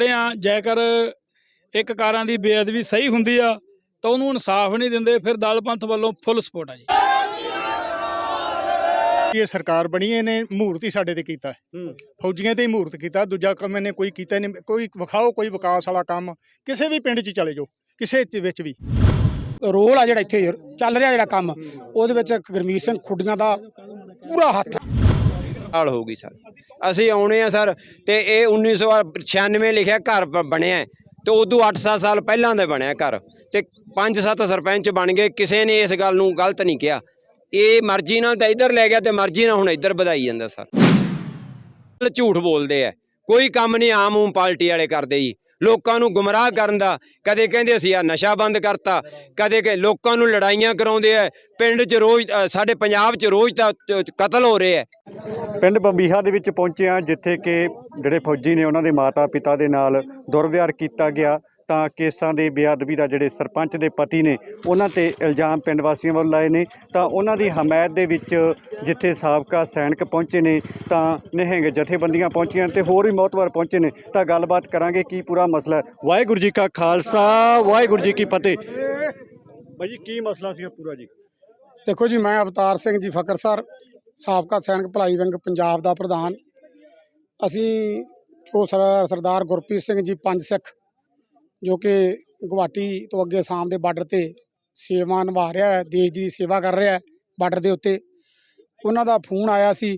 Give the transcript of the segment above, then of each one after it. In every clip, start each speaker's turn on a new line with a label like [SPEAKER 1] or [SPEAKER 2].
[SPEAKER 1] ਤੇ ਆ ਜੇਕਰ ਇੱਕ ਕਾਰਾਂ ਦੀ ਬੇਅਦਬੀ ਸਹੀ ਹੁੰਦੀ ਆ ਤਾਂ ਉਹਨੂੰ ਇਨਸਾਫ ਨਹੀਂ ਦਿੰਦੇ ਫਿਰ ਦਲ ਪੰਥ ਵੱਲੋਂ ਫੁੱਲ ਸਪੋਰਟ ਆ ਜੀ।
[SPEAKER 2] ਇਹ ਸਰਕਾਰ ਬਣੀ ਇਹਨੇ ਮਹੂਰਤ ਹੀ ਸਾਡੇ ਤੇ ਕੀਤਾ। ਫੌਜੀਆਂ ਤੇ ਹੀ ਮਹੂਰਤ ਕੀਤਾ ਦੂਜਾ ਕੰਮ ਇਹਨੇ ਕੋਈ ਕੀਤਾ ਨਹੀਂ ਕੋਈ ਵਿਖਾਓ ਕੋਈ ਵਿਕਾਸ ਵਾਲਾ ਕੰਮ ਕਿਸੇ ਵੀ ਪਿੰਡ 'ਚ ਚਲੇ ਜਾਓ ਕਿਸੇ ਚ ਵਿੱਚ ਵੀ।
[SPEAKER 3] ਰੋਲ ਆ ਜਿਹੜਾ ਇੱਥੇ ਚੱਲ ਰਿਹਾ ਜਿਹੜਾ ਕੰਮ ਉਹਦੇ ਵਿੱਚ ਗੁਰਮੀਤ ਸਿੰਘ ਖੁੱਡੀਆਂ ਦਾ ਪੂਰਾ ਹੱਥ। ਹੈ
[SPEAKER 4] ਸਾਲ ਹੋ ਗਈ ਸਰ। ਅਸੀਂ ਆਉਣੇ ਆ ਸਰ ਤੇ ਇਹ 1996 ਲਿਖਿਆ ਘਰ ਬਣਿਆ ਹੈ ਤੇ ਉਦੋਂ 8-7 ਸਾਲ ਪਹਿਲਾਂ ਦਾ ਬਣਿਆ ਘਰ ਤੇ 5-7 ਸਰਪੰਚ ਬਣ ਗਏ, ਕਿਸੇ ਨੇ ਇਸ ਗੱਲ ਨੂੰ ਗਲਤ ਨਹੀਂ ਕਿਹਾ। ਇਹ ਮਰਜ਼ੀ ਨਾਲ ਤਾਂ ਇੱਧਰ ਲੈ ਗਿਆ ਤੇ ਮਰਜ਼ੀ ਨਾਲ ਹੁਣ ਇੱਧਰ ਵਧਾਈ ਜਾਂਦਾ ਸਰ। ਝੂਠ ਬੋਲਦੇ ਆ, ਕੋਈ ਕੰਮ ਨਹੀਂ ਆਮ ਊਮ ਪਾਰਟੀ ਵਾਲੇ ਕਰਦੇ ਜੀ। ਲੋਕਾਂ ਨੂੰ ਗੁੰਮਰਾਹ ਕਰਨ ਦਾ। ਕਦੇ ਕਹਿੰਦੇ ਅਸੀਂ ਆ ਨਸ਼ਾ ਬੰਦ ਕਰਤਾ, ਕਦੇ ਕਿ ਲੋਕਾਂ ਨੂੰ ਲੜਾਈਆਂ ਕਰਾਉਂਦੇ ਆ। ਪਿੰਡ 'ਚ ਰੋਜ਼ ਸਾਡੇ ਪੰਜਾਬ 'ਚ ਰੋਜ਼ ਤਾਂ ਕਤਲ ਹੋ ਰਹੇ ਆ।
[SPEAKER 5] ਪਿੰਡ ਬੰਬੀਹਾ ਦੇ ਵਿੱਚ ਪਹੁੰਚੇ ਹਾਂ, ਜਿੱਥੇ ਕਿ ਜਿਹੜੇ ਫੌਜੀ ਨੇ ਉਹਨਾਂ ਦੇ ਮਾਤਾ ਪਿਤਾ ਦੇ ਨਾਲ ਦੁਰਵਿਹਾਰ ਕੀਤਾ ਗਿਆ। ਤਾਂ ਕੇਸਾਂ ਦੇ ਬੇਅਦਬੀ ਦਾ ਜਿਹੜੇ ਸਰਪੰਚ ਦੇ ਪਤੀ ਨੇ, ਉਹਨਾਂ ਤੇ ਇਲਜ਼ਾਮ ਪਿੰਡ ਵਾਸੀਆਂ ਵੱਲੋਂ ਲਾਏ ਨੇ। ਤਾਂ ਉਹਨਾਂ ਦੀ ਹਮਾਇਤ ਦੇ ਵਿੱਚ ਜਿੱਥੇ ਸਾਬਕਾ ਸੈਨਿਕ ਪਹੁੰਚੇ ਨੇ, ਤਾਂ ਨਿਹੰਗ ਜਥੇਬੰਦੀਆਂ ਪਹੁੰਚੀਆਂ ਤੇ ਹੋਰ ਵੀ ਮੌਤਵਰ ਪਹੁੰਚੇ ਨੇ। ਤਾਂ ਗੱਲਬਾਤ ਕਰਾਂਗੇ ਕੀ ਪੂਰਾ ਮਸਲਾ ਹੈ। ਵਾਹਿਗੁਰੂ ਜੀ ਕਾ ਖਾਲਸਾ, ਵਾਹਿਗੁਰੂ ਜੀ ਕੀ ਫਤਿਹ। ਭਾਈ ਜੀ, ਕੀ ਮਸਲਾ ਸੀ ਪੂਰਾ ਜੀ?
[SPEAKER 3] ਦੇਖੋ ਜੀ, ਮੈਂ ਅਵਤਾਰ ਸਿੰਘ ਜੀ ਫਕਰ ਸਰ ਸਾਬਕਾ ਸੈਨਿਕ ਭਲਾਈ ਵਿੰਗ ਪੰਜਾਬ ਦਾ ਪ੍ਰਧਾਨ। ਅਸੀਂ ਜੋ ਸਰ- ਸਰਦਾਰ ਗੁਰਪ੍ਰੀਤ ਸਿੰਘ ਜੀ ਪੰਜ ਸਿੱਖ ਜੋ ਕਿ ਗੁਹਾਟੀ ਤੋਂ ਅੱਗੇ ਸਾਮ ਦੇ ਬਾਰਡਰ ਤੇ ਸੇਵਾ ਨਿਭਾ ਰਿਹਾ ਹੈ, ਦੇਸ਼ ਦੀ ਸੇਵਾ ਕਰ ਰਿਹਾ ਹੈ ਬਾਰਡਰ ਦੇ ਉੱਤੇ। ਉਹਨਾਂ ਦਾ ਫੋਨ ਆਇਆ ਸੀ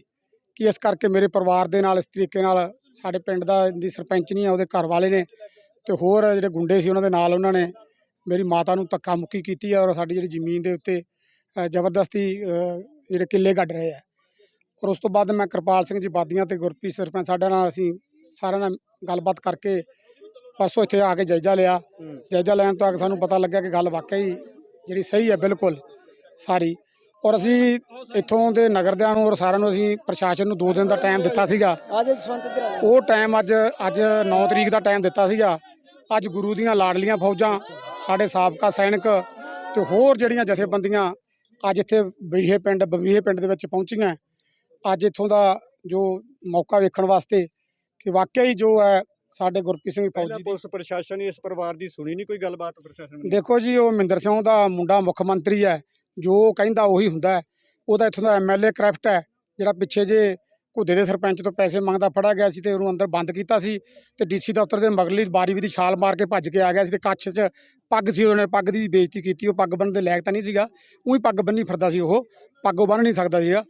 [SPEAKER 3] ਕਿ ਇਸ ਕਰਕੇ ਮੇਰੇ ਪਰਿਵਾਰ ਦੇ ਨਾਲ ਇਸ ਤਰੀਕੇ ਨਾਲ ਸਾਡੇ ਪਿੰਡ ਦਾ ਦੀ ਸਰਪੰਚ ਨਹੀਂ ਹੈ, ਉਹਦੇ ਘਰ ਵਾਲੇ ਨੇ ਤੇ ਹੋਰ ਜਿਹੜੇ ਗੁੰਡੇ ਸੀ ਉਹਨਾਂ ਦੇ ਨਾਲ ਉਹਨਾਂ ਨੇ ਮੇਰੀ ਮਾਤਾ ਨੂੰ ਧੱਕਾ ਮੁੱਕੀ ਕੀਤੀ ਹੈ ਔਰ ਸਾਡੀ ਜਿਹੜੀ ਜ਼ਮੀਨ ਦੇ ਉੱਤੇ ਜ਼ਬਰਦਸਤੀ ਜਿਹੜੇ ਕਿੱਲੇ ਕੱਢ ਰਹੇ ਆ ਔਰ ਉਸ ਤੋਂ ਬਾਅਦ ਮੈਂ ਕਿਰਪਾਲ ਸਿੰਘ ਜੀ ਬਾਦੀਆਂ ਤੇ ਗੁਰਪ੍ਰੀਤ ਸਰਪੰਚ, ਸਾਡੇ ਨਾਲ ਅਸੀਂ ਸਾਰਿਆਂ ਨਾਲ ਗੱਲਬਾਤ ਕਰਕੇ ਪਰਸੋਂ ਇੱਥੇ ਆ ਕੇ ਜਾਇਜ਼ਾ ਲਿਆ। ਜਾਇਜ਼ਾ ਲੈਣ ਤੋਂ ਆ ਕੇ ਸਾਨੂੰ ਪਤਾ ਲੱਗਿਆ ਕਿ ਗੱਲ ਵਾਕਈ ਜਿਹੜੀ ਸਹੀ ਹੈ ਬਿਲਕੁਲ ਸਾਰੀ। ਔਰ ਅਸੀਂ ਇੱਥੋਂ ਦੇ ਨਗਰਦਿਆਂ ਨੂੰ ਔਰ ਸਾਰਿਆਂ ਨੂੰ ਅਸੀਂ ਪ੍ਰਸ਼ਾਸਨ ਨੂੰ 2 ਦਿਨ ਦਾ ਟਾਈਮ ਦਿੱਤਾ ਸੀਗਾ। ਉਹ ਟਾਈਮ ਅੱਜ ਅੱਜ 9 ਤਰੀਕ ਦਾ ਟਾਈਮ ਦਿੱਤਾ ਸੀਗਾ। ਅੱਜ ਗੁਰੂ ਦੀਆਂ ਲਾਡਲੀਆਂ ਫੌਜਾਂ ਸਾਡੇ ਸਾਬਕਾ ਸੈਨਿਕ ਤੇ ਹੋਰ ਜਿਹੜੀਆਂ ਜਥੇਬੰਦੀਆਂ ਅੱਜ ਇੱਥੇ ਬਈਹੇ ਪਿੰਡ ਬਵੀਹੇ ਪਿੰਡ ਦੇ ਵਿੱਚ ਪਹੁੰਚੀਆਂ। ਅੱਜ ਇੱਥੋਂ ਦਾ ਜੋ ਮੌਕਾ ਵੇਖਣ ਵਾਸਤੇ ਕਿ ਵਾਕਿਆ ਹੀ ਜੋ ਹੈ ਸਾਡੇ ਗੁਰਪ੍ਰੀਤ ਸਿੰਘ
[SPEAKER 5] ਪਹਿਲਾਂ
[SPEAKER 3] ਫੌਜੀ ਦੀ।
[SPEAKER 5] ਪੁਲਿਸ ਪ੍ਰਸ਼ਾਸਨ ਇਸ ਪਰਿਵਾਰ ਦੀ ਸੁਣੀ ਨਹੀਂ ਕੋਈ ਗੱਲਬਾਤ ਪ੍ਰਸ਼ਾਸਨ ਨੇ
[SPEAKER 3] ਦੇਖੋ ਜੀ ਉਹ ਮਹਿੰਦਰ ਸਿੰਘ ਦਾ ਮੁੰਡਾ ਮੁੱਖ ਮੰਤਰੀ ਹੈ ਜੋ ਉਹ ਕਹਿੰਦਾ ਉਹੀ ਹੁੰਦਾ ਹੈ। ਉਹਦਾ ਇੱਥੋਂ ਦਾ ਐਮਐਲਏ ਕ੍ਰਾਫਟ ਹੈ ਜਿਹੜਾ ਪਿੱਛੇ ਜੇ ਘੁੱਦੇ ਦੇ ਸਰਪੰਚ ਤੋਂ ਪੈਸੇ ਮੰਗਦਾ ਫੜਾ ਗਿਆ ਸੀ ਤੇ ਉਹਨੂੰ ਅੰਦਰ ਬੰਦ ਕੀਤਾ ਸੀ ਤੇ ਡੀਸੀ ਦਫ਼ਤਰ ਦੇ ਮਗਰਲੀ ਬਾਰੀ ਵੀ ਦੀ ਛਾਲ ਮਾਰ ਕੇ ਭੱਜ ਕੇ ਆ ਗਿਆ ਸੀ ਤੇ ਕੱਛ 'ਚ ਪੱਗ ਸੀ ਉਹਨੇ ਪੱਗ ਦੀ ਬੇਇੱਜ਼ਤੀ ਕੀਤੀ ਉਹ ਪੱਗ ਬੰਨ੍ਹਣ ਦੇ ਲਾਇਕ ਤਾਂ ਨਹੀਂ ਸੀਗਾ। ਉਹੀ ਪੱਗ ਬੰਨੀ ਫਿਰਦਾ ਸੀ ਉਹ ਪੱਗ ਉਹ ਬੰਨ੍ਹ ਨਹੀਂ ਸਕਦਾ ਸੀਗਾ।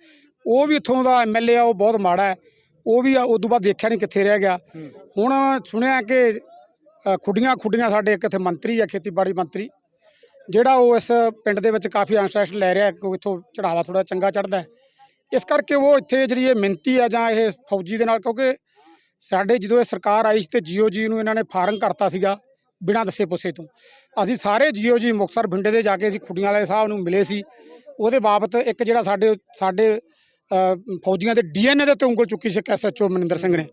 [SPEAKER 3] ਉਹ ਵੀ ਇੱਥੋਂ ਦਾ ਐਮਐਲਏ ਆ ਉਹ ਬਹੁਤ ਮਾੜਾ ਹੈ। ਉਹ ਵੀ ਉਦੋਂ ਬਾਅਦ ਦੇਖਿਆ ਨਹੀਂ ਕਿੱਥੇ ਰਹਿ ਗਿਆ। ਹੁਣ ਸੁਣਿਆ ਕਿ ਅ, ਖੁੱਡੀਆਂ ਖੁੱਡੀਆਂ ਸਾਡੇ ਇੱਕ ਇੱਥੇ ਮੰਤਰੀ ਆ ਖੇਤੀਬਾੜੀ ਮੰਤਰੀ ਜਿਹੜਾ ਉਹ ਇਸ ਪਿੰਡ ਦੇ ਵਿੱਚ ਕਾਫੀ ਅੰਸ਼ਟ੍ਰੈਸ਼ਨ ਲੈ ਰਿਹਾ ਕਿ ਇੱਥੋਂ ਚੜਾਵਾ ਥੋੜਾ ਚੰਗਾ ਚੜਦਾ ਇਸ ਕਰਕੇ ਉਹ ਇੱਥੇ ਜਿਹੜੀ ਇਹ ਮਿੰਤੀ ਆ ਜਾਂ ਇਹ ਫੌਜੀ ਦੇ ਨਾਲ ਕਿਉਂਕਿ ਸਾਡੇ ਜਦੋਂ ਇਹ ਸਰਕਾਰ ਆਈ ਸੀ ਤੇ ਜੀਓ ਜੀ ਨੂੰ ਇਹਨਾਂ ਨੇ ਫਾਰਮ ਕਰਤਾ ਸੀਗਾ ਬਿਨਾਂ ਦੱਸੇ ਪੁੱਛੇ ਤੋਂ। ਅਸੀਂ ਸਾਰੇ ਜੀਓ ਜੀ ਮੁਕਤਸਰ ਭਿੰਡੇ ਦੇ ਜਾ ਕੇ ਅਸੀਂ ਖੁੱਡੀਆਂ ਵਾਲੇ ਸਾਹਿਬ ਨੂੰ ਮਿਲੇ ਸੀ। ਉਹਦੇ ਬਾਬਤ ਇੱਕ ਜਿਹੜਾ ਸਾਡੇ ਸਾਡੇ ਫੌਜੀਆਂ ਦੇ ਡੀਐਨਏ ਦੇ ਉੱਤੇ ਉਂਗਲ ਚੁੱਕੀ ਸੀ ਐਸਐਚਓ ਮਨਿੰਦਰ ਸਿੰਘ ਨੇ।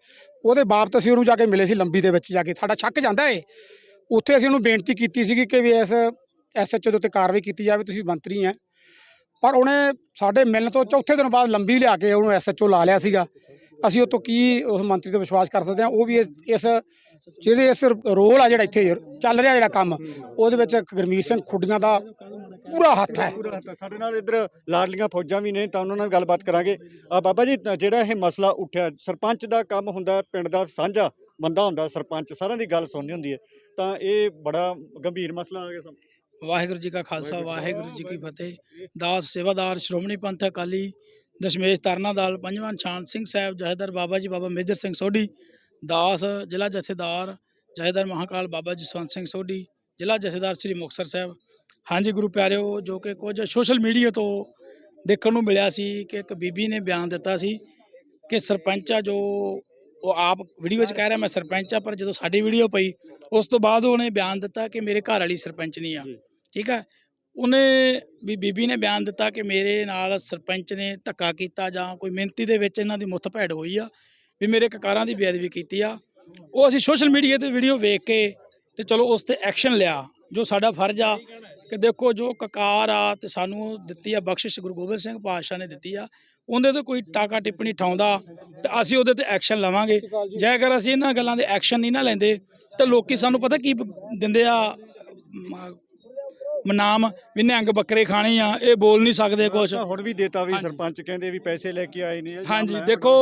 [SPEAKER 3] ਉਹਦੇ ਬਾਬਤ ਅਸੀਂ ਉਹਨੂੰ ਜਾ ਕੇ ਮਿਲੇ ਸੀ ਲੰਬੀ ਦੇ ਵਿੱਚ ਜਾ ਕੇ। ਸਾਡਾ ਸ਼ੱਕ ਜਾਂਦਾ ਏ। ਉੱਥੇ ਅਸੀਂ ਉਹਨੂੰ ਬੇਨਤੀ ਕੀਤੀ ਸੀਗੀ ਕਿ ਵੀ ਇਸ ਐਸਐਚਓ ਦੇ ਉੱਤੇ ਕਾਰਵਾਈ ਕੀਤੀ ਜਾਵੇ, ਤੁਸੀਂ ਮੰਤਰੀ ਹੈ ਪਰ ਉਹਨੇ ਸਾਡੇ ਮਿਲਣ ਤੋਂ ਚੌਥੇ ਦਿਨ ਬਾਅਦ ਲੰਬੀ ਲਿਆ ਕੇ ਉਹਨੂੰ ਐਸਐਚਓ ਲਾ ਲਿਆ ਸੀਗਾ। ਅਸੀਂ ਉਹ ਤੋਂ ਕੀ ਉਸ ਮੰਤਰੀ ਤੇ ਵਿਸ਼ਵਾਸ ਕਰ ਸਕਦੇ ਹਾਂ? ਉਹ ਵੀ ਇਸ ਜਿਹਦੇ ਇਸ ਰੋਲ ਆ ਜਿਹੜਾ ਇੱਥੇ ਚੱਲ ਰਿਹਾ ਜਿਹੜਾ ਕੰਮ ਉਹਦੇ ਵਿੱਚ ਗੁਰਮੀਤ ਸਿੰਘ ਖੁੱਡੀਆਂ ਦਾ ਪੂਰਾ ਹੱਥ ਹੈ।
[SPEAKER 5] ਪੂਰਾ ਹੱਥ- ਸਾਡੇ ਨਾਲ ਇੱਧਰ ਲਾਡਲੀਆਂ ਫੌਜਾਂ ਵੀ ਨੇ ਤਾਂ ਉਹਨਾਂ ਨਾਲ ਗੱਲਬਾਤ ਕਰਾਂਗੇ। ਆ ਬਾਬਾ ਜੀ ਜਿਹੜਾ ਇਹ ਮਸਲਾ ਉੱਠਿਆ ਸਰਪੰਚ ਦਾ ਕੰਮ ਹੁੰਦਾ ਪਿੰਡ ਦਾ ਸਾਂਝਾ ਬੰਦਾ ਹੁੰਦਾ ਸਰਪੰਚ ਸਾਰਿਆਂ ਦੀ ਗੱਲ ਸੁਣਨੀ ਹੁੰਦੀ ਹੈ। ਤਾਂ ਇਹ ਬੜਾ ਗੰਭੀਰ ਮਸਲਾ ਆ ਗਿਆ।
[SPEAKER 1] ਵਾਹਿਗੁਰੂ ਜੀ ਕਾ ਖਾਲਸਾ ਵਾਹਿਗੁਰੂ ਜੀ ਕੀ ਫਤਿਹ। ਦਾਸ ਸੇਵਾਦਾਰ ਸ਼੍ਰੋਮਣੀ ਪੰਥ ਅਕਾਲੀ ਦਸ਼ਮੇਸ਼ ਤਰਨਾ ਦਲ ਪੰਜਵਾਂ ਨਿਸ਼ਾਨ ਸਿੰਘ ਸਾਹਿਬ ਜਹੇਦਾਰ ਬਾਬਾ ਜੀ ਬਾਬਾ ਮੇਜਰ ਸਿੰਘ ਸੋਢੀ ਦਾਸ ਜ਼ਿਲ੍ਹਾ ਜਥੇਦਾਰ ਜਹੇਦਾਰ ਮਹਾਕਾਲ ਬਾਬਾ ਜਸਵੰਤ ਸਿੰਘ ਸੋਢੀ ਜ਼ਿਲ੍ਹਾ ਜਥੇਦਾਰ ਸ੍ਰੀ ਮੁਕਤਸਰ ਸਾਹਿਬ। ਹਾਂਜੀ ਗੁਰੂ ਪਿਆਰਿਓ ਜੋ ਕਿ ਕੁਝ ਸੋਸ਼ਲ ਮੀਡੀਆ ਤੋਂ ਦੇਖਣ ਨੂੰ ਮਿਲਿਆ ਸੀ ਕਿ ਇੱਕ ਬੀਬੀ ਨੇ ਬਿਆਨ ਦਿੱਤਾ ਸੀ ਕਿ ਸਰਪੰਚ ਆ ਜੋ ਉਹ ਆਪ ਵੀਡੀਓ 'ਚ ਕਹਿ ਰਿਹਾ ਮੈਂ ਸਰਪੰਚ ਆ ਪਰ ਜਦੋਂ ਸਾਡੀ ਵੀਡੀਓ ਪਈ ਉਸ ਤੋਂ ਬਾਅਦ ਉਹਨੇ ਬਿਆਨ ਦਿੱਤਾ ਕਿ ਮੇਰੇ ਘਰ ਵਾਲੀ ਸਰਪੰਚ ਨਹੀਂ ਆ। ਠੀਕ ਹੈ ਉਹਨੇ ਵੀ ਬੀਬੀ ਨੇ ਬਿਆਨ ਦਿੱਤਾ ਕਿ ਮੇਰੇ ਨਾਲ ਸਰਪੰਚ ਨੇ ਧੱਕਾ ਕੀਤਾ ਜਾਂ ਕੋਈ ਮਿਹਨਤੀ ਦੇ ਵਿੱਚ ਇਹਨਾਂ ਦੀ ਮੁੱਠ ਭੈੜ ਹੋਈ ਆ। ਵੀ ਮੇਰੇ ਕਕਾਰਾਂ ਦੀ ਬੇਅਦਬੀ ਕੀਤੀ ਆ। ਉਹ ਅਸੀਂ ਸੋਸ਼ਲ ਮੀਡੀਆ ਤੇ ਵੀਡੀਓ ਵੇਖ ਕੇ ਤੇ ਚਲੋ ਉਸ ਤੇ ਐਕਸ਼ਨ ਲਿਆ ਜੋ ਸਾਡਾ ਫਰਜ਼ ਆ ਕਿ ਦੇਖੋ ਜੋ ਕਕਾਰ ਆ ਤੇ ਸਾਨੂੰ ਦਿੱਤੀ ਆ ਬਖਸ਼ਿਸ਼ ਗੁਰੂ ਗੋਬਿੰਦ ਸਿੰਘ ਪਾਤਸ਼ਾਹ ਨੇ ਦਿੱਤੀ ਆ। ਉਹਦੇ ਤੇ ਕੋਈ ਟਾਕਾ ਟਿੱਪਣੀ ਠਾਉਂਦਾ ਤੇ ਅਸੀਂ ਉਹਦੇ ਤੇ ਐਕਸ਼ਨ ਲਵਾਂਗੇ। ਜੇਕਰ ਅਸੀਂ ਇਹਨਾਂ ਗੱਲਾਂ ਦੇ ਐਕਸ਼ਨ ਨਹੀਂ ਨਾ ਲੈਂਦੇ ਤੇ ਲੋਕੀ ਸਾਨੂੰ ਪਤਾ ਕੀ ਦਿੰਦੇ ਆ? ਮਨਾਮ ਵੀ ਨਿਹੰਗ ਬੱਕਰੇ ਖਾਣੇ ਆ ਇਹ ਬੋਲ ਨਹੀਂ ਸਕਦੇ ਕੁਝ
[SPEAKER 5] ਹੁਣ ਵੀ ਦੇਤਾ ਵੀ। ਸਰਪੰਚ ਕਹਿੰਦੇ ਵੀ ਪੈਸੇ ਲੈ ਕੇ ਆਏ ਨਹੀਂ
[SPEAKER 1] ਹਾਂਜੀ। ਦੇਖੋ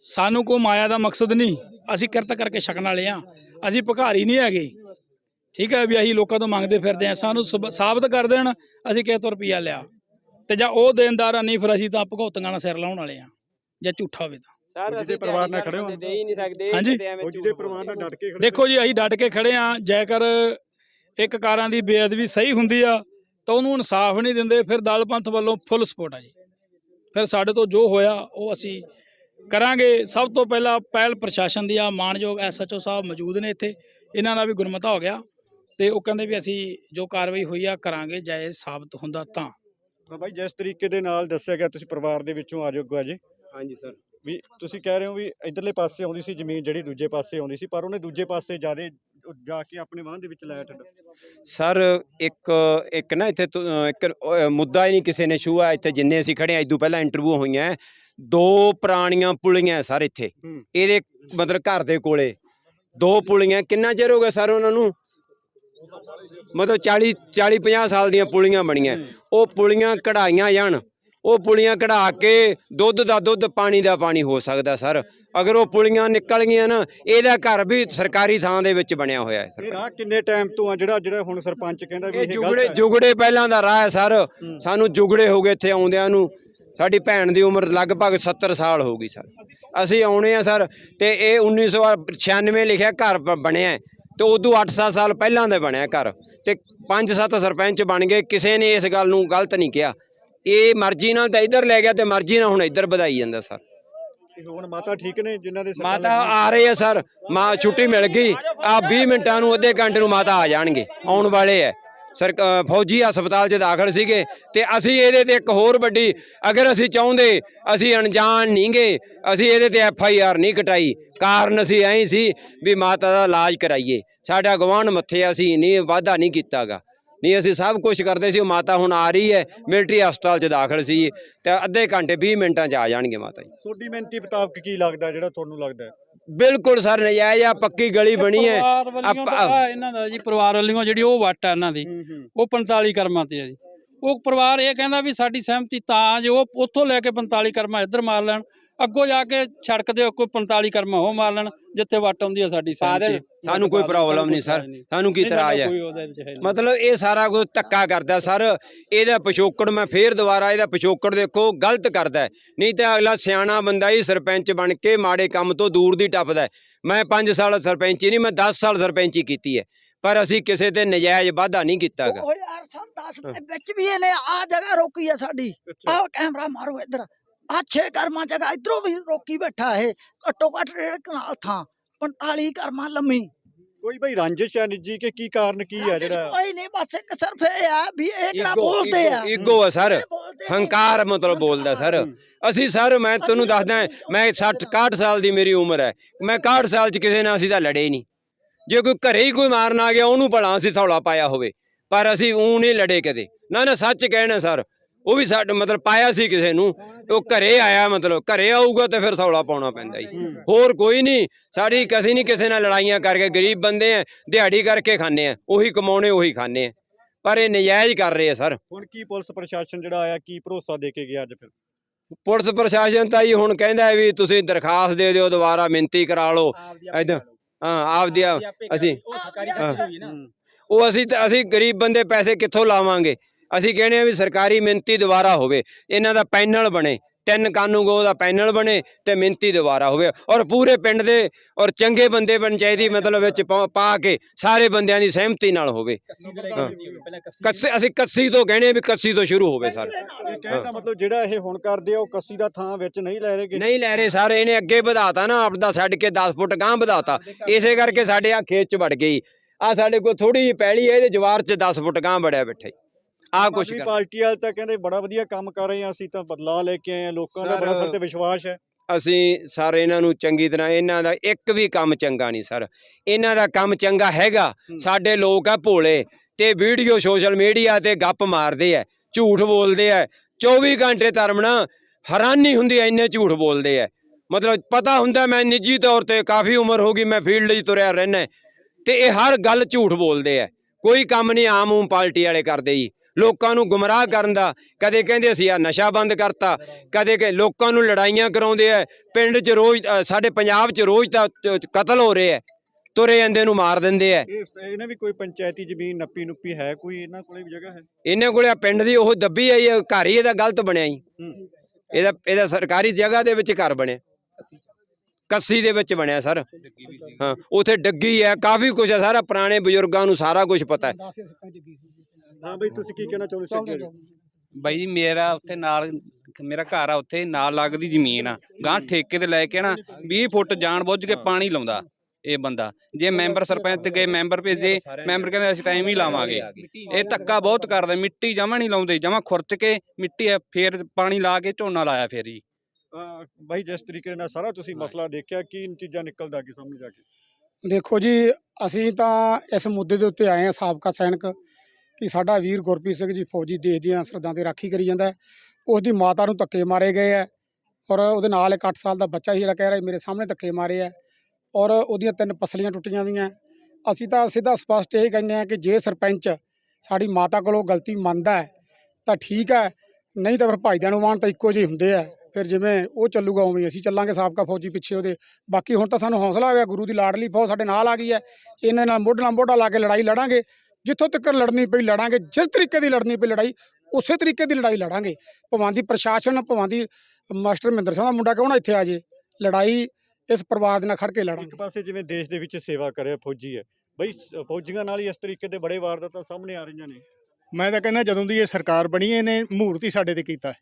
[SPEAKER 1] ਸਾਨੂੰ ਕੋਈ ਮਾਇਆ ਦਾ ਮਕਸਦ ਨਹੀਂ। ਅਸੀਂ ਕਿਰਤ ਕਰਕੇ ਛਕਣ ਵਾਲੇ ਆ ਅਸੀਂ ਭਿਖਾਰੀ ਨਹੀਂ ਹੈਗੇ। ਠੀਕ ਹੈ ਵੀ ਅਸੀਂ ਲੋਕਾਂ ਤੋਂ ਮੰਗਦੇ ਫਿਰਦੇ ਆ ਸਾਨੂੰ ਸਬ- ਸਾਬਤ ਕਰ ਦੇਣ ਅਸੀਂ ਕਿਸੇ ਤੋਂ ਰੁਪਈਆ ਲਿਆ। ਤੇ ਜਾਂ ਉਹ ਦੇਣਦਾਰ ਨਹੀਂ ਫਿਰ ਅਸੀਂ ਤਾਂ ਭਗੌਤੀਆਂ ਨਾਲ ਸਿਰ ਲਾਉਣ ਵਾਲੇ ਆ ਜਾਂ ਝੂਠਾ ਹੋਵੇ ਤਾਂ।
[SPEAKER 4] ਸਰ
[SPEAKER 5] ਦੇ ਪਰਿਵਾਰ ਨਾਲ ਖੜੇ ਹੋ?
[SPEAKER 4] ਦੇ ਹੀ ਨਹੀਂ ਸਕਦੇ
[SPEAKER 1] ਹਾਂਜੀ।
[SPEAKER 4] ਕਿਤੇ ਐਵੇਂ
[SPEAKER 5] ਫੌਜੀ ਦੇ ਪਰਿਵਾਰ ਨਾਲ ਡਟ ਕੇ ਖੜੇ
[SPEAKER 1] ਦੇਖੋ ਜੀ ਅਸੀਂ ਡਟ ਕੇ ਖੜੇ ਆ ਜੇਕਰ ਇੱਕ ਕਾਰਾਂ ਦੀ ਬੇਅਦਬੀ ਸਹੀ ਹੁੰਦੀ ਆ ਤਾਂ ਉਹਨੂੰ ਇਨਸਾਫ ਨਹੀਂ ਦਿੰਦੇ। ਫਿਰ ਦਲ ਪੰਥ ਵੱਲੋਂ ਫੁੱਲ ਸਪੋਰਟ ਆ ਜੀ। ਫਿਰ ਸਾਡੇ ਤੋਂ ਜੋ ਹੋਇਆ ਉਹ ਅਸੀਂ ਕਰਾਂਗੇ। ਸਭ ਤੋਂ ਪਹਿਲਾਂ ਪਹਿਲ ਪ੍ਰਸ਼ਾਸਨ ਦੀ ਆ ਮਾਨਯੋਗ ਐਸਐਚਓ ਸਾਹਿਬ ਮੌਜੂਦ ਨੇ ਇੱਥੇ। ਇਹਨਾਂ ਨਾਲ ਵੀ ਗੁਰਮਤਾ ਹੋ ਗਿਆ ਤੇ ਉਹ ਕਹਿੰਦੇ ਵੀ ਅਸੀਂ ਜੋ ਕਾਰਵਾਈ ਹੋਈ ਆ ਕਰਾਂਗੇ ਜਾਇਜ਼ ਸਾਬਤ ਹੁੰਦਾ ਤਾਂ।
[SPEAKER 5] ਤਾਂ ਬਾਈ ਜਿਸ ਤਰੀਕੇ ਦੇ ਨਾਲ ਦੱਸਿਆ ਗਿਆ ਤੁਸੀਂ ਪਰਿਵਾਰ ਦੇ ਵਿੱਚੋਂ ਆ ਜਾਓ ਅੱਜ।
[SPEAKER 4] ਹਾਂਜੀ ਸਰ।
[SPEAKER 5] ਵੀ ਤੁਸੀਂ ਕਹਿ ਰਹੇ ਹੋ ਵੀ ਇਧਰਲੇ ਪਾਸੇ ਆਉਂਦੀ ਸੀ ਜ਼ਮੀਨ ਜਿਹੜੀ ਦੂਜੇ ਪਾਸੇ ਆਉਂਦੀ ਸੀ ਪਰ ਉਹਨੇ ਦੂਜੇ ਪਾਸੇ ਜਾਦੇ ਜਾ ਕੇ ਆਪਣੇ ਵਾਹਨ ਦੇ ਵਿੱਚ ਲਾਇਆ ਠੱਡਾ।
[SPEAKER 4] ਸਰ ਇੱਕ ਇੱਕ ਨਾ ਇੱਥੇ ਇੱਕ ਮੁੱਦਾ ਹੀ ਨਹੀਂ ਕਿਸੇ ਨੇ ਛੂਆ ਇੱਥੇ ਜਿੰਨੇ ਅਸੀਂ ਖੜੇ ਆ ਇਦੋਂ ਪਹਿਲਾਂ ਇੰਟਰਵਿਊ ਹੋਈਆਂ। ਹੈ। ਦੋ ਪੁਰਾਣੀਆਂ ਪੁਲੀਆਂ ਸਰ ਇੱਥੇ। ਇਹਦੇ ਮਤਲਬ ਘਰ ਦੇ ਕੋਲੇ। ਦੋ ਪੁਲੀਆਂ ਕਿੰਨਾ ਚਿਰ ਹੋ ਗਿਆ ਸਰ ਉਹਨਾਂ ਨੂੰ? ਮਤਲਬ 40 40 50 ਸਾਲ ਦੀਆਂ ਪੁਲੀਆਂ ਬਣੀਆਂ। ਉਹ ਪੁਲੀਆਂ ਕਢਾਈਆਂ ਜਾਣ। ਉਹ ਪੁਲੀਆਂ ਕਢਾ ਕੇ ਦੁੱਧ ਦਾ ਦੁੱਧ ਪਾਣੀ ਦਾ ਪਾਣੀ ਹੋ ਸਕਦਾ ਸਰ। ਅਗਰ ਉਹ ਪੁਲੀਆਂ ਨਿਕਲ ਗਈਆਂ ਨਾ ਇਹਦਾ ਘਰ ਵੀ ਸਰਕਾਰੀ ਥਾਂ ਦੇ ਵਿੱਚ ਬਣਿਆ ਹੋਇਆ ਹੈ
[SPEAKER 5] ਇਹ ਰਾਹ ਕਿੰਨੇ ਟਾਈਮ ਤੋਂ ਆ? ਜਿਹੜਾ ਜਿਹੜਾ ਹੁਣ ਸਰਪੰਚ ਕਹਿੰਦਾ ਵੀ
[SPEAKER 4] ਇਹ ਜੁਗੜੇ ਜੁਗੜੇ ਪਹਿਲਾਂ ਦਾ ਰਾਹ ਹੈ ਸਰ। ਸਾਨੂੰ ਜੁਗੜੇ ਹੋ ਗਏ ਇੱਥੇ ਆਉਂਦਿਆਂ ਨੂੰ। ਸਾਡੀ ਭੈਣ ਦੀ ਉਮਰ ਲਗਭਗ 70 ਸਾਲ ਹੋ ਗਈ ਸਰ। ਅਸੀਂ ਆਉਣੇ ਆ ਸਰ ਤੇ ਇਹ 1996 ਲਿਖਿਆ ਘਰ ਬਣਿਆ ਤੇ ਉਦੋਂ 8-7 ਸਾਲ ਪਹਿਲਾਂ ਦਾ ਬਣਿਆ ਘਰ। ਤੇ 5-7 ਸਰਪੰਚ ਬਣ ਗਏ ਕਿਸੇ ਨੇ ਇਸ ਗੱਲ ਨੂੰ ਗਲਤ ਨਹੀਂ ਕਿਹਾ। ਇਹ ਮਰਜ਼ੀ ਨਾਲ ਤਾਂ ਇੱਧਰ ਲੈ ਗਿਆ ਤੇ ਮਰਜ਼ੀ ਨਾਲ ਹੁਣ ਇੱਧਰ ਵਧਾਈ ਜਾਂਦਾ ਸਰ।
[SPEAKER 5] ਹੁਣ ਮਾਤਾ ਠੀਕ ਨੇ ਜਿਨ੍ਹਾਂ ਦੇ
[SPEAKER 4] ਮਾਤਾ? ਆ ਰਹੇ ਆ ਸਰ। ਮਾਂ ਛੁੱਟੀ ਮਿਲ ਗਈ। ਆ 20 ਮਿੰਟਾਂ ਨੂੰ ਅੱਧੇ ਘੰਟੇ ਨੂੰ ਮਾਤਾ ਆ ਜਾਣਗੇ। ਆਉਣ ਵਾਲੇ ਐ ਸਰ ਫੌਜੀ ਹਸਪਤਾਲ 'ਚ ਦਾਖਲ ਸੀਗੇ ਤੇ ਅਸੀਂ ਇਹਦੇ ਤੇ ਇੱਕ ਹੋਰ ਵੱਡੀ, ਅਗਰ ਅਸੀਂ ਚਾਹੁੰਦੇ ਅਸੀਂ ਅਣਜਾਣ ਨਹੀਂਗੇ ਅਸੀਂ ਇਹਦੇ ਤੇ ਐਫ ਆਈ ਆਰ ਨਹੀਂ ਕਟਾਈ। ਕਾਰਨ ਅਸੀਂ ਐਂ ਸੀ ਵੀ ਮਾਤਾ ਦਾ ਇਲਾਜ ਕਰਾਈਏ। ਸਾਡਾ ਗਵਾਂਢ ਮੱਥੇ ਅਸੀਂ ਨਹੀਂ ਵਾਅਦਾ ਨਹੀਂ ਕੀਤਾਗਾ। ਨਹੀਂ, ਅਸੀਂ ਸਭ ਕੁਝ ਕਰਦੇ ਸੀ, ਉਹ ਮਾਤਾ ਹੁਣ ਆ ਰਹੀ ਹੈ, ਮਿਲਟਰੀ ਹਸਪਤਾਲ 'ਚ ਦਾਖਲ ਸੀ। ਤੇ ਅੱਧੇ ਘੰਟੇ 20 ਮਿੰਟਾਂ 'ਚ ਆ ਜਾਣਗੇ ਮਾਤਾ ਜੀ।
[SPEAKER 5] ਤੁਹਾਡੀ ਮਿਹਨਤੀ ਮੁਤਾਬਕ ਕੀ ਲੱਗਦਾ, ਜਿਹੜਾ ਤੁਹਾਨੂੰ ਲੱਗਦਾ
[SPEAKER 4] ਬਿਲਕੁਲ ਸਰ ਨਜਾਇਜ਼ ਆ ਪੱਕੀ ਗਲੀ ਬਣੀ ਹੈ। ਆਪਾਂ-
[SPEAKER 6] ਇਹਨਾਂ ਦਾ ਜੀ ਪਰਿਵਾਰ ਵੱਲੋਂ ਜਿਹੜੀ ਉਹ ਵੱਟ ਆ ਇਹਨਾਂ ਦੀ ਉਹ 45 ਕਰਮਾਂ ਤੇ ਆ ਜੀ। ਉਹ ਪਰਿਵਾਰ ਇਹ ਕਹਿੰਦਾ ਵੀ ਸਾਡੀ ਸਹਿਮਤੀ ਤਾਂ ਜੋ ਉਹ ਉੱਥੋਂ ਲੈ ਕੇ 45 ਕਰਮਾਂ ਇੱਧਰ ਮਾਰ ਲੈਣ ਅੱਗੋਂ ਜਾ ਕੇ ਸੜਕ ਦੇ ਕੋਈ 45 ਕਰਮਾਂ ਉਹ ਮਾਰ ਲੈਣ ਜਿੱਥੇ ਵੱਟ ਆਉਂਦੀ ਆ ਸਾਡੀ ਸਹਿਮਤੀ
[SPEAKER 4] ਸਾਨੂੰ ਕੋਈ ਪ੍ਰੋਬਲਮ ਨਹੀਂ ਸਰ ਸਾਨੂੰ ਕੀ ਇਤਰਾਜ਼ ਹੈ? ਮਤਲਬ ਇਹ ਸਾਰਾ ਕੁਝ ਧੱਕਾ ਕਰਦਾ ਸਰ ਇਹਦਾ ਪਿਛੋਕੜ ਮੈਂ ਫੇਰ ਦੁਬਾਰਾ ਇਹਦਾ ਪਿਛੋਕੜ ਦੇਖੋ ਗਲਤ ਕਰਦਾ ਹੈ। ਨਹੀਂ ਤਾਂ ਅਗਲਾ ਸਿਆਣਾ ਬੰਦਾ ਹੀ ਸਰਪੰਚ ਬਣ ਕੇ ਮਾੜੇ ਕੰਮ ਤੋਂ ਦੂਰ ਦੀ ਟੱਪਦਾ ਹੈ। ਮੈਂ 5 ਸਾਲ ਸਰਪੰਚੀ ਨਹੀਂ ਮੈਂ 10 ਸਾਲ ਸਰਪੰਚੀ ਕੀਤੀ ਹੈ। ਪਰ ਅਸੀਂ ਕਿਸੇ ਤੇ ਨਜਾਇਜ਼ ਵਾਧਾ ਨਹੀਂ ਕੀਤਾਗਾ
[SPEAKER 7] ਉਹ ਯਾਰ ਸਨ 10 ਦੇ ਵਿੱਚ ਵੀ ਇਹਨੇ ਆ ਜਗ੍ਹਾ ਰੋਕੀ ਆ ਸਾਡੀ। ਆਹ ਕੈਮਰਾ ਮਾਰੋ ਇੱਧਰ। ਆ ਛੇ ਕਰਮਾਂ ਜਗ੍ਹਾ ਇਧਰੋਂ ਵੀ ਰੋਕੀ ਬੈਠਾ ਇਹ ਘੱਟੋ ਘੱਟ ਡੇਢ ਕਨਾਲ ਥਾਂ 45 ਕਰਮਾਂ ਲੰਮੀ।
[SPEAKER 5] ਕੋਈ ਭਾਈ ਰੰਜਿਸ਼ ਹੈ ਨਿੱਜੀ ਕਿ ਕੀ ਕਾਰਨ ਕੀ ਹੈ ਜਿਹੜਾ?
[SPEAKER 7] ਕੋਈ ਨਹੀਂ ਬਸ ਇੱਕ ਸਿਰਫ ਇਹ ਆ ਵੀ ਇਹ ਕਿਹੜਾ ਬੋਲਦੇ ਆ।
[SPEAKER 4] ਈਗੋ ਹੈ ਸਰ। ਹੰਕਾਰ ਮਤਲਬ ਬੋਲਦਾ ਸਰ। ਅਸੀਂ ਸਰ ਮੈਂ ਤੁਹਾਨੂੰ ਦੱਸਦਾ ਮੈਂ 60 61 ਸਾਲ ਦੀ ਮੇਰੀ ਉਮਰ ਹੈ। ਮੈਂ 61 ਸਾਲ ਚ ਕਿਸੇ ਨਾਲ ਅਸੀਂ ਤਾਂ ਲੜੇ ਹੀ ਨਹੀਂ। ਜੇ ਕੋਈ ਘਰੇ ਹੀ ਕੋਈ ਮਾਰਨ ਆ ਗਿਆ ਉਹਨੂੰ ਭਲਾ ਅਸੀਂ ਥੌਲਾ ਪਾਇਆ ਹੋਵੇ। ਪਰ ਅਸੀਂ ਊਂ ਨਹੀਂ ਲੜੇ ਕਦੇ। ਨਾ ਨਾ ਸੱਚ ਕਹਿਣਾ ਸਰ। ਉਹ ਵੀ ਸਾਡੇ ਮਤਲਬ ਪਾਇਆ ਸੀ ਕਿਸੇ ਨੂੰ। ਉਹ ਘਰੇ ਆਇਆ ਮਤਲਬ ਘਰੇ ਆਊਗਾ ਤੇ ਫਿਰ ਥੌਲਾ ਪਾਉਣਾ ਪੈਂਦਾ ਜੀ। ਹੋਰ ਕੋਈ ਨਹੀਂ ਸਾਡੀ ਕਸੀ ਨਹੀਂ ਕਿਸੇ ਨਾਲ ਲੜਾਈਆਂ ਕਰਕੇ ਗਰੀਬ ਬੰਦੇ ਆ ਦਿਹਾੜੀ ਕਰਕੇ ਖਾਂਦੇ ਆ ਉਹੀ ਕਮਾਉਣੇ ਉਹੀ ਖਾਂਦੇ ਆ। ਪਰ ਇਹ ਨਜਾਇਜ਼ ਕਰ ਰਹੇ ਆ ਸਰ।
[SPEAKER 5] ਹੁਣ ਕੀ ਪੁਲਿਸ ਪ੍ਰਸ਼ਾਸਨ ਜਿਹੜਾ ਆਇਆ ਕੀ ਭਰੋਸਾ ਦੇ ਕੇ ਗਿਆ ਅੱਜ ਫਿਰ?
[SPEAKER 4] ਪੁਲਿਸ ਪ੍ਰਸ਼ਾਸਨ ਤਾਂ ਜੀ ਹੁਣ ਕਹਿੰਦਾ ਹੈ ਵੀ ਤੁਸੀਂ ਦਰਖਾਸਤ ਦੇ ਦਿਓ ਦੁਬਾਰਾ ਮਿਹਨਤੀ ਕਰਾ ਲਓ। ਏਦਾਂ ਹਾਂ ਆਪਦੀ ਆ- ਅਸੀਂ ਹਾਂ। ਉਹ ਅਸੀਂ ਤਾਂ ਅਸੀਂ ਗਰੀਬ ਬੰਦੇ ਪੈਸੇ ਕਿੱਥੋਂ ਲਾਵਾਂਗੇ? ਅਸੀਂ ਕਹਿੰਦੇ ਆ ਵੀ ਸਰਕਾਰੀ ਮਿਹਨਤੀ ਦੁਬਾਰਾ ਹੋਵੇ ਇਹਨਾਂ ਦਾ ਪੈਨਲ ਬਣੇ ਤਿੰਨ ਕਾਨੂੰਗੋ ਦਾ ਪੈਨਲ ਬਣੇ ਤੇ ਮਿਹਨਤੀ ਦੁਬਾਰਾ ਹੋਵੇ ਔਰ ਪੂਰੇ ਪਿੰਡ ਦੇ ਔਰ ਚੰਗੇ ਬੰਦੇ ਪੰਚਾਇਤੀ ਮਤਲਬ ਵਿੱਚ ਪਾ ਪਾ ਕੇ ਸਾਰੇ ਬੰਦਿਆਂ ਦੀ ਸਹਿਮਤੀ ਨਾਲ ਹੋਵੇ। ਕੱਸੇ ਅਸੀਂ ਕੱਸੀ ਤੋਂ ਕਹਿੰਦੇ ਆ ਵੀ ਕੱਸੀ ਤੋਂ ਸ਼ੁਰੂ ਹੋਵੇ ਸਰ।
[SPEAKER 5] ਮਤਲਬ ਜਿਹੜਾ ਇਹ ਹੁਣ ਕਰਦੇ ਆ ਉਹ ਕੱਸੀ ਦਾ ਥਾਂ ਵਿੱਚ ਨਹੀਂ ਲੈ ਰਹੇਗੇ
[SPEAKER 4] ਨਹੀਂ ਲੈ ਰਹੇ ਸਰ ਇਹਨੇ ਅੱਗੇ ਵਧਾਤਾ ਨਾ ਆਪਦਾ ਛੱਡ ਕੇ 10 ਫੁੱਟ ਗਾਂ ਵਧਾਤਾ। ਇਸੇ ਕਰਕੇ ਸਾਡੇ ਆ ਖੇਤ ਚ ਵੜ ਗਈ। ਆ ਸਾਡੇ ਕੋਲ ਥੋੜੀ ਜਿਹੀ ਪੈਲੀ ਹੈ ਇਹਦੇ ਜਵਾਰ ਚ 10 ਫੁੱਟ ਗਾਂ ਵੜਿਆ ਬੈਠੇ ਆ ਕੁਛ
[SPEAKER 5] ਆਦਮੀ
[SPEAKER 4] ਕਰ।
[SPEAKER 5] ਪਾਰਟੀ ਵਾਲੇ ਤਾਂ ਕਹਿੰਦੇ ਬੜਾ ਵਧੀਆ ਕੰਮ ਕਰ ਰਹੇ ਆ ਅਸੀਂ ਤਾਂ ਬਦਲਾਅ ਲੈ ਕੇ ਆਏ ਆ ਲੋਕਾਂ ਦਾ ਬੜਾ ਸਾਡੇ ਤੇ ਵਿਸ਼ਵਾਸ ਹੈ।
[SPEAKER 4] ਅਸੀਂ ਸਰ ਇਹਨਾਂ ਨੂੰ ਚੰਗੀ ਤਰ੍ਹਾਂ ਇਹਨਾਂ ਦਾ ਇੱਕ ਵੀ ਕੰਮ ਚੰਗਾ ਨਹੀਂ ਸਰ। ਇਹਨਾਂ ਦਾ ਕੰਮ ਚੰਗਾ ਹੈਗਾ ਸਾਡੇ ਲੋਕ ਆ ਭੋਲੇ ਤੇ ਵੀਡੀਓ ਸੋਸ਼ਲ ਮੀਡੀਆ ਤੇ ਗੱਪ ਮਾਰਦੇ ਆ ਝੂਠ ਬੋਲਦੇ ਆ। 24 ਘੰਟੇ ਧਰਮਣਾ ਹੈਰਾਨੀ ਹੁੰਦੀ ਐ ਇੰਨੇ ਝੂਠ ਬੋਲਦੇ ਆ। ਮਤਲਬ ਪਤਾ ਹੁੰਦਾ ਮੈਂ ਨਿੱਜੀ ਤੌਰ ਤੇ ਕਾਫੀ ਉਮਰ ਹੋ ਗਈ ਮੈਂ ਫੀਲਡ 'ਚ ਤੁਰਿਆ ਰਹਿਣਾ ਤੇ ਇਹ ਹਰ ਗੱਲ ਝੂਠ ਬੋਲਦੇ ਆ। ਕੋਈ ਕੰਮ ਨਹੀਂ ਆਮ ਉਮ ਪਾਰਟੀ ਵਾਲੇ ਕਰਦੇ ਜੀ। ਲੋਕਾਂ ਨੂੰ ਗੁੰਮਰਾਹ ਕਰਨ ਦਾ। ਕਦੇ ਕਹਿੰਦੇ ਅਸੀਂ ਆ ਨਸ਼ਾ ਬੰਦ ਕਰਤਾ ਕਦੇ ਕਿ ਲੋਕਾਂ ਨੂੰ ਲੜਾਈਆਂ ਕਰਾਉਂਦੇ ਆ। ਪਿੰਡ 'ਚ ਰੋਜ਼ ਸਾਡੇ ਪੰਜਾਬ 'ਚ ਰੋਜ਼ ਤਾਂ ਕਤਲ ਹੋ ਰਹੇ ਆ। ਤੁਰੇ ਜਾਂਦੇ ਨੂੰ ਮਾਰ ਦਿੰਦੇ ਆ।
[SPEAKER 5] ਇਹ ਇਹਨਾਂ ਵੀ ਕੋਈ ਪੰਚਾਇਤੀ ਜ਼ਮੀਨ ਨੱਪੀ ਨੁੱਪੀ ਹੈ ਕੋਈ? ਇਹਨਾਂ ਕੋਲੇ ਵੀ ਜਗ੍ਹਾ ਹੈ?
[SPEAKER 4] ਇਹਨੇ ਕੋਲੇ ਪਿੰਡ ਦੀ ਉਹ ਦੱਬੀ ਆਈ ਹੈ, ਘਰ ਹੀ ਇਹਦਾ ਗਲਤ ਬਣਿਆ
[SPEAKER 5] ਹੂੰ।
[SPEAKER 4] ਇਹਦਾ ਇਹਦਾ ਸਰਕਾਰੀ ਜਗ੍ਹਾ ਦੇ ਵਿੱਚ ਘਰ ਬਣਿਆ। ਕੱਸੀ ਦੇ ਵਿੱਚ ਬਣਿਆ ਸਰ। ਹਾਂ ਉਥੇ ਡੱਗੀ ਹੈ ਕਾਫੀ ਕੁਝ ਹੈ ਸਾਰਾ। ਪੁਰਾਣੇ ਬਜ਼ੁਰਗਾਂ ਨੂੰ ਸਾਰਾ ਕੁਝ ਪਤਾ ਹੈ।
[SPEAKER 5] ਹਾਂ ਬਈ ਤੁਸੀਂ ਕੀ ਕਹਿਣਾ ਚਾਹੁੰਦੇ ਸੀ ਅੱਗੇ?
[SPEAKER 8] ਬਾਈ ਜੀ ਮੇਰਾ ਉੱਥੇ ਨਾਲ ਮੇਰਾ ਘਰ ਆ ਉੱਥੇ ਨਾਲ ਲੱਗਦੀ ਜ਼ਮੀਨ ਆ। ਗਾਂ ਠੇਕੇ ਤੇ ਲੈ ਕੇ ਨਾ 20 ਫੁੱਟ ਜਾਣ ਬੁੱਝ ਕੇ ਪਾਣੀ ਲਾਉਂਦਾ ਇਹ ਬੰਦਾ। ਜੇ ਮੈਂਬਰ ਸਰਪੰਚ ਗਏ ਮੈਂਬਰ ਭੇਜੇ ਮੈਂਬਰ ਕਹਿੰਦੇ ਅਸੀਂ ਟਾਈਮ ਹੀ ਲਾਵਾਂਗੇ। ਇਹ ਧੱਕਾ ਬਹੁਤ ਕਰਦਾ ਮਿੱਟੀ ਜਮਾ ਨਹੀਂ ਲਾਉਂਦੇ ਜਮਾ ਖੁਰਚ ਕੇ ਮਿੱਟੀ ਆ, ਫੇਰ ਪਾਣੀ ਲਾ ਕੇ ਝੋਨਾ ਲਾਇਆ ਫੇਰ ਜੀ।
[SPEAKER 5] ਅਹ ਬਾਈ ਜਿਸ ਤਰੀਕੇ ਨਾਲ ਸਾਰਾ ਤੁਸੀਂ ਮਸਲਾ ਦੇਖਿਆ ਕੀ ਨਤੀਜਾ ਨਿਕਲਦਾ ਕੀ ਸਾਹਮਣੇ ਜਾ ਕੇ?
[SPEAKER 3] ਦੇਖੋ ਜੀ ਅਸੀਂ ਤਾਂ ਇਸ ਮੁੱਦੇ ਦੇ ਉੱਤੇ ਆਏ ਹਾਂ ਸਾਬਕਾ ਸੈਨਿਕ। ਕਿ ਸਾਡਾ ਵੀਰ ਗੁਰਪ੍ਰੀਤ ਸਿੰਘ ਜੀ ਫੌਜੀ ਦੇਸ਼ ਦੀਆਂ ਸਰਹੱਦਾਂ ਤੇ ਰਾਖੀ ਕਰੀ ਜਾਂਦਾ ਹੈ। ਉਸ ਦੀ ਮਾਤਾ ਨੂੰ ਧੱਕੇ ਮਾਰੇ ਗਏ ਹੈ ਔਰ ਉਹਦੇ ਨਾਲ ਇੱਕ 8 ਸਾਲ ਦਾ ਬੱਚਾ ਸੀ ਜਿਹੜਾ ਕਹਿ ਰਿਹਾ ਮੇਰੇ ਸਾਹਮਣੇ ਧੱਕੇ ਮਾਰੇ ਹੈ ਔਰ ਉਹਦੀਆਂ ਤਿੰਨ ਪਸਲੀਆਂ ਟੁੱਟੀਆਂ ਵੀਆਂ ਅਸੀਂ ਤਾਂ ਸਿੱਧਾ ਸਪਸ਼ਟ ਇਹ ਕਹਿੰਦੇ ਹਾਂ ਕਿ ਜੇ ਸਰਪੰਚ ਸਾਡੀ ਮਾਤਾ ਕੋਲੋਂ ਗਲਤੀ ਮੰਨਦਾ ਹੈ ਤਾਂ ਠੀਕ ਹੈ, ਨਹੀਂ ਤਾਂ ਫਿਰ ਭਾਈਦਿਆਂ ਨੂੰ ਮਾਨ ਤਾਂ ਇੱਕੋ ਜਿਹੇ ਹੁੰਦੇ ਆ ਫਿਰ ਜਿਵੇਂ ਉਹ ਚੱਲੂਗਾ ਉਵੇਂ ਅਸੀਂ ਚੱਲਾਂਗੇ ਸਾਬਕਾ ਫੌਜੀ ਪਿੱਛੇ ਉਹਦੇ। ਬਾਕੀ ਹੁਣ ਤਾਂ ਸਾਨੂੰ ਹੌਸਲਾ ਹੋਇਆ ਗੁਰੂ ਦੀ ਲਾਡਲੀ ਫੌਜ ਸਾਡੇ ਨਾਲ ਆ ਗਈ ਹੈ। ਇਹਨਾਂ ਨਾਲ ਮੋਢ ਨਾਲ ਮੋਢਾ ਲਾ ਕੇ ਲੜਾਈ ਲੜਾਂਗੇ। ਜਿੱਥੋਂ ਤੱਕ ਲੜਨੀ ਪਈ ਲੜਾਂਗੇ ਜਿਸ ਤਰੀਕੇ ਦੀ ਲੜਨੀ ਪਈ ਲੜਾਈ ਉਸੇ ਤਰੀਕੇ ਦੀ ਲੜਾਈ ਲੜਾਂਗੇ। ਭਵਾਂ ਦੀ ਪ੍ਰਸ਼ਾਸਨ ਭਵਾਂ ਦੀ ਮਾਸਟਰ ਮਹਿੰਦਰ ਸਿੰਘ ਦਾ ਮੁੰਡਾ ਕਿਉਂ ਨਾ ਇੱਥੇ ਆ ਜੇ। ਲੜਾਈ ਇਸ ਪਰਿਵਾਰ ਦੇ ਨਾਲ ਖੜ ਕੇ
[SPEAKER 5] ਇੱਕ
[SPEAKER 3] ਲੜਾਂਗੇ
[SPEAKER 5] ਪਾਸੇ ਜਿਵੇਂ ਦੇਸ਼ ਦੇ ਵਿੱਚ ਸੇਵਾ ਕਰਿਆ ਫੌਜੀ ਹੈ। ਬਈ ਫੌਜੀਆਂ ਨਾਲ ਹੀ ਇਸ ਤਰੀਕੇ ਦੇ ਬੜੇ ਵਾਰਦਾਤਾਂ ਸਾਹਮਣੇ ਆ ਰਹੀਆਂ ਨੇ।
[SPEAKER 2] ਮੈਂ ਤਾਂ ਕਹਿੰਦਾ ਜਦੋਂ ਦੀ ਇਹ ਸਰਕਾਰ ਬਣੀ ਇਹਨੇ ਮੂਰਤ ਹੀ ਸਾਡੇ ਤੇ ਕੀਤਾ।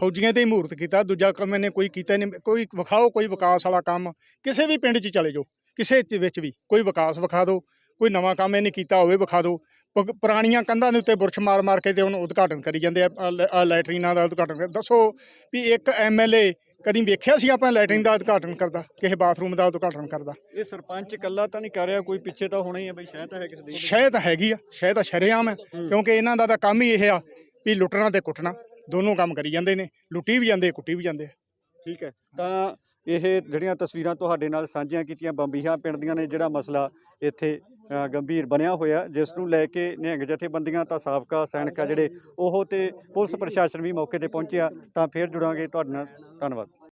[SPEAKER 2] ਫੌਜੀਆਂ ਤੇ ਹੀ ਮੂਰਤ ਕੀਤਾ। ਦੂਜਾ ਕੰਮ ਇਹਨੇ ਕੋਈ ਕੀਤਾ ਨਹੀਂ। ਕੋਈ ਵਿਖਾਓ ਕੋਈ ਵਿਕਾਸ ਵਾਲਾ ਕੰਮ। ਕਿਸੇ ਵੀ ਪਿੰਡ 'ਚ ਚਲੇ ਜਾਓ। ਕਿਸੇ ਵਿੱਚ ਵੀ ਕੋਈ ਵਿਕਾਸ ਵਿਖਾ ਦਿਓ। ਕੋਈ ਨਵਾਂ ਕੰਮ ਇਹਨੇ ਕੀਤਾ ਹੋਵੇ ਵਿਖਾ ਦਿਓ। ਪੁਰਾਣੀਆਂ ਕੰਧਾਂ ਦੇ ਉੱਤੇ ਬੁਰਸ਼ ਮਾਰ ਮਾਰ ਕੇ ਤੇ ਉਹਨੂੰ ਉਦਘਾਟਨ ਕਰੀ ਜਾਂਦੇ ਆ ਲੈਟਰੀਨਾਂ ਦਾ ਉਦਘਾਟਨ ਦੱਸੋ ਵੀ ਇੱਕ ਐਮਐਲਏ ਕਦੀ ਵੇਖਿਆ ਸੀ ਆਪਾਂ ਲੈਟਰਿਨ ਦਾ ਉਦਘਾਟਨ ਕਰਦਾ ਕਿਸੇ ਬਾਥਰੂਮ ਦਾ ਉਦਘਾਟਨ ਕਰਦਾ?
[SPEAKER 5] ਇਹ ਸਰਪੰਚ ਇਕੱਲਾ ਤਾਂ ਨਹੀਂ ਕਰ ਰਿਹਾ ਕੋਈ ਪਿੱਛੇ ਤਾਂ ਹੋਣਾ ਹੀ ਹੈ ਬਈ ਸ਼ਾਇਦ ਤਾਂ ਹੈ ਕਿਸੇ ਦੀ
[SPEAKER 2] ਤਾਂ ਹੈਗੀ ਆ ਸ਼ਹਿ ਤਾਂ ਸ਼ਰੇਆਮ ਹੈ। ਕਿਉਂਕਿ ਇਹਨਾਂ ਦਾ ਤਾਂ ਕੰਮ ਹੀ ਇਹ ਆ ਵੀ ਲੁੱਟਣਾ ਤੇ ਕੁੱਟਣਾ ਦੋਨੋਂ ਕੰਮ ਕਰੀ ਜਾਂਦੇ ਨੇ ਲੁੱਟੀ ਵੀ ਜਾਂਦੇ ਕੁੱਟੀ ਵੀ ਜਾਂਦੇ
[SPEAKER 5] ਠੀਕ ਹੈ ਤਾਂ ਇਹ ਜਿਹੜੀਆਂ ਤਸਵੀਰਾਂ ਤੁਹਾਡੇ ਨਾਲ ਸਾਂਝੀਆਂ ਕੀਤੀਆਂ ਬੰਬੀਹਾ ਪਿੰਡ ਦੀਆਂ ਨੇ ਜਿਹੜਾ ਮਸਲਾ ਇੱਥੇ ਗੰਭੀਰ ਬਣਿਆ ਹੋਇਆ, ਜਿਸ ਨੂੰ ਲੈ ਕੇ ਨਿਹੰਗ ਜਥੇਬੰਦੀਆਂ ਤਾਂ ਸਾਬਕਾ ਸੈਨਿਕ ਆ ਜਿਹੜੇ ਉਹ ਤੇ ਪੁਲਿਸ ਪ੍ਰਸ਼ਾਸਨ ਵੀ ਮੌਕੇ ਤੇ ਪਹੁੰਚਿਆ, ਤਾਂ ਫੇਰ ਜੁੜਾਂਗੇ ਤੁਹਾਡੇ ਨਾਲ। ਧੰਨਵਾਦ।